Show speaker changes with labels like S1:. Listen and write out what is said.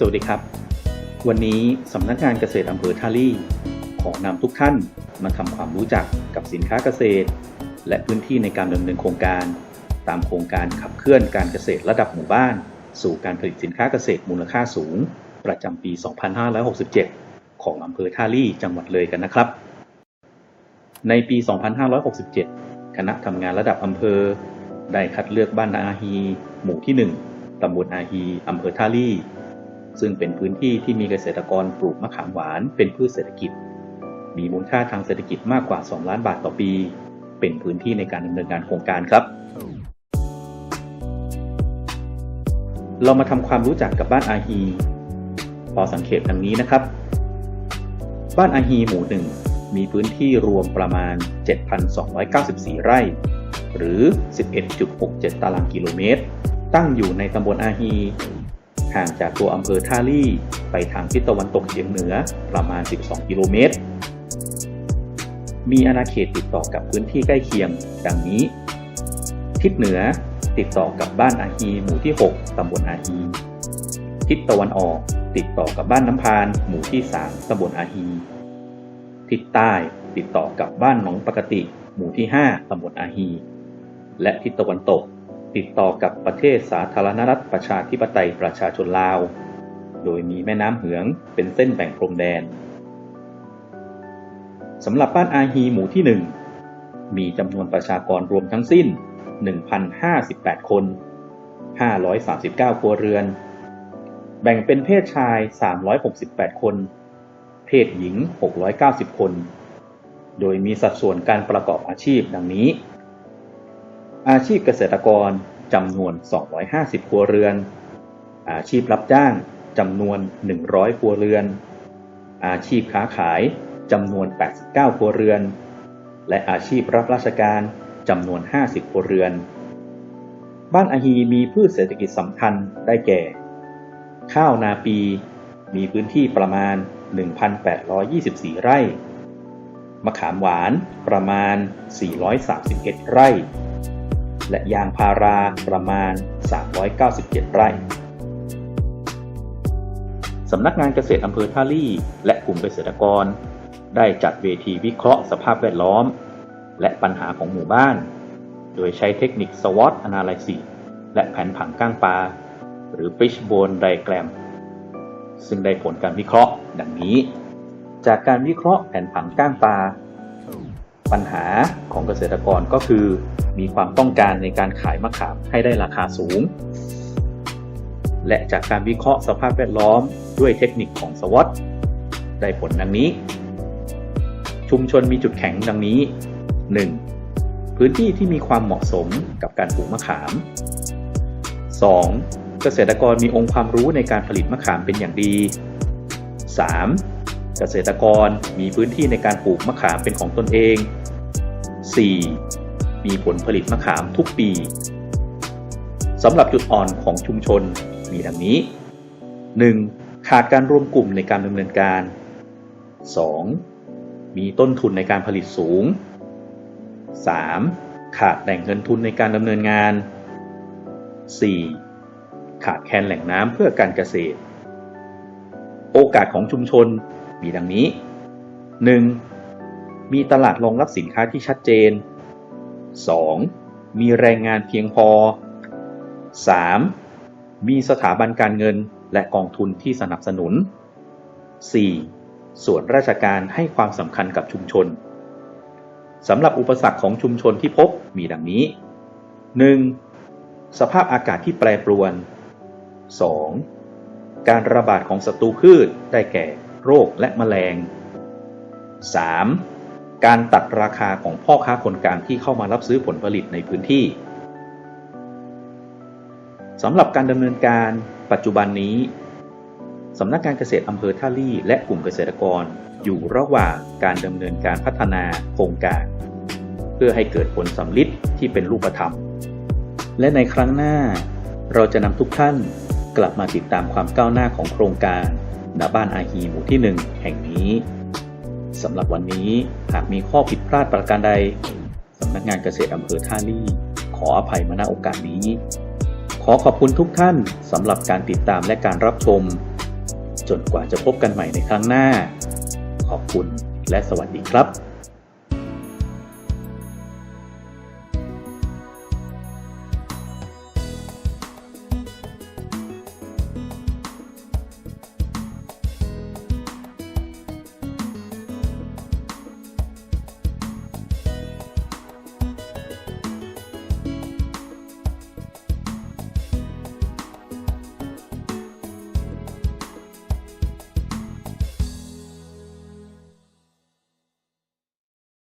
S1: สวัสดีครับ วันนี้สำนักงานเกษตรอำเภอท่าลี่ ขอนำทุกท่านมาทำความรู้จักกับสินค้าเกษตร และพื้นที่ในการดำเนินโครงการ ตามโครงการขับเคลื่อนการเกษตรระดับหมู่บ้าน สู่การผลิตสินค้าเกษตรมูลค่าสูง ประจำปี 2567 ของอำเภอท่าลี่จังหวัดเลยกันนะครับ ในปี 2567 คณะทำงานระดับอำเภอ ได้คัดเลือกบ้านอาฮี หมู่ที่ 1ตำบลอาฮีอำเภอท่าลี่ ซึ่งเป็นพื้นที่ที่มีเกษตรกรปลูกมะขามหวานเป็นพืชเศรษฐกิจ มีมูลค่าทางเศรษฐกิจมากกว่า 2 ล้านบาทต่อปี เป็นพื้นที่ในการดำเนินงานโครงการครับ เรามาทำความรู้จักกับบ้านอาฮี พอสังเขตดังนี้นะครับ บ้านอาฮีหมู่หนึ่งมีพื้นที่รวมประมาณ 7,294 ไร่ หรือ 11.67 ตารางกิโลเมตร ตั้งอยู่ในตำบลอาฮี ห่างจากตัวอำเภอท่าลี่ไปทางทิศตะวันตกเฉียงเหนือประมาณ 12 กิโลเมตร มีอาณาเขตติดต่อกับพื้นที่ใกล้เคียง ดังนี้ ทิศเหนือติดต่อกับบ้านอาฮีหมู่ที่ 6 ตำบลอาฮี ทิศตะวันออกติดต่อกับบ้านน้ำพานหมู่ที่ 3 ตำบลอาฮี ทิศใต้ติดต่อกับบ้านหนองปกติ หมู่ที่ 5 ตำบลอาฮี และทิศตะวันตก ติดต่อกับประเทศสาธารณรัฐประชาธิปไตยประชาชนลาว โดยมีแม่น้ำเหืองเป็นเส้นแบ่งพรมแดนสำหรับบ้านอาฮีหมู่ที่ 1 มีจำนวนประชากรรวมทั้งสิ้น 1,058 คน 539 ครัวเรือน แบ่งเป็นเพศชาย 368 คน เพศหญิง 690 คน โดยมีสัดส่วนการประกอบอาชีพดังนี้ อาชีพเกษตรกรจำนวน 250 ครัวเรือน อาชีพรับจ้างจำนวน 100 ครัวเรือน อาชีพค้าขายจำนวน 89 ครัวเรือน และอาชีพรับราชการจำนวน 50 ครัวเรือน บ้านอาฮีมีพืชเศรษฐกิจสำคัญได้แก่ ข้าวนาปี มีพื้นที่ประมาณ 1,824 ไร่ มะขามหวานประมาณ 431 ไร่ และยางพาราประมาณ 397 ไร่ สำนักงานเกษตรอำเภอท่าลี่ และกลุ่มเกษตรกร ได้จัดเวทีวิเคราะห์สภาพแวดล้อม และปัญหาของหมู่บ้าน โดยใช้เทคนิค SWOT Analysis และแผนผังก้างปลา หรือ Fishbone Diagram ซึ่งได้ผลการวิเคราะห์ ดังนี้ จากการวิเคราะห์แผนผังก้างปลาปัญหาของเกษตรกรก็คือ มีความต้องการในการขายมะขามให้ได้ราคาสูง และจากการวิเคราะห์สภาพแวดล้อมด้วยเทคนิคของ SWOT ได้ผลดังนี้ ชุมชนมีจุดแข็งดังนี้ 1. พื้นที่ที่มีความเหมาะสมกับการปลูกมะขาม 2. เกษตรกรมีองค์ความรู้ในการผลิตมะขามเป็นอย่างดี 3. เกษตรกรมีพื้นที่ในการปลูกมะขามเป็นของตนเอง 4. มีผลผลิตมะขามทุกปีสำหรับจุดอ่อนของชุมชนมีดังนี้ 1. ขาดการรวมกลุ่มในการดำเนินการ 2. มีต้นทุนในการผลิตสูง 3. ขาดแหล่งเงินทุนในการดำเนินงาน 4. ขาดแคลนแหล่งน้ำเพื่อการเกษตร โอกาสของชุมชนมีดังนี้ 1. มีตลาดรองรับสินค้าที่ชัดเจน 2. มีแรงงานเพียงพอ 3. มีสถาบันการเงินและกองทุนที่สนับสนุน 4. ส่วนราชการให้ความสำคัญกับชุมชนสำหรับอุปสรรคของชุมชนที่พบมีดังนี้ 1. สภาพอากาศที่แปรปรวน 2. การระบาดของศัตรูพืชได้แก่โรคและแมลง 3. การตัดราคาของพ่อค้าคนกลางที่เข้ามารับซื้อผลผลิตในพื้นที่สำหรับการดำเนินการปัจจุบันนี้สำนักงานเกษตรอำเภอท่าลี่และกลุ่มเกษตรกรอยู่ระหว่างการดำเนินการพัฒนาโครงการ เพื่อให้เกิดผลสำลิดที่เป็นรูปธรรม และในครั้งหน้า เราจะนำทุกท่านกลับมาติดตามความก้าวหน้าของโครงการณบ้านอาฮีหมู่ที่ 1 แห่งนี้ สำหรับวันนี้หากมีข้อผิดพลาดประการใดสำนักงานเกษตรอำเภอท่าลี่ขออภัยมาณโอกาสนี้ ขอขอบคุณทุกท่านสำหรับการติดตามและการรับชม จนกว่าจะพบกันใหม่ในครั้งหน้า ขอบคุณและสวัสดีครับ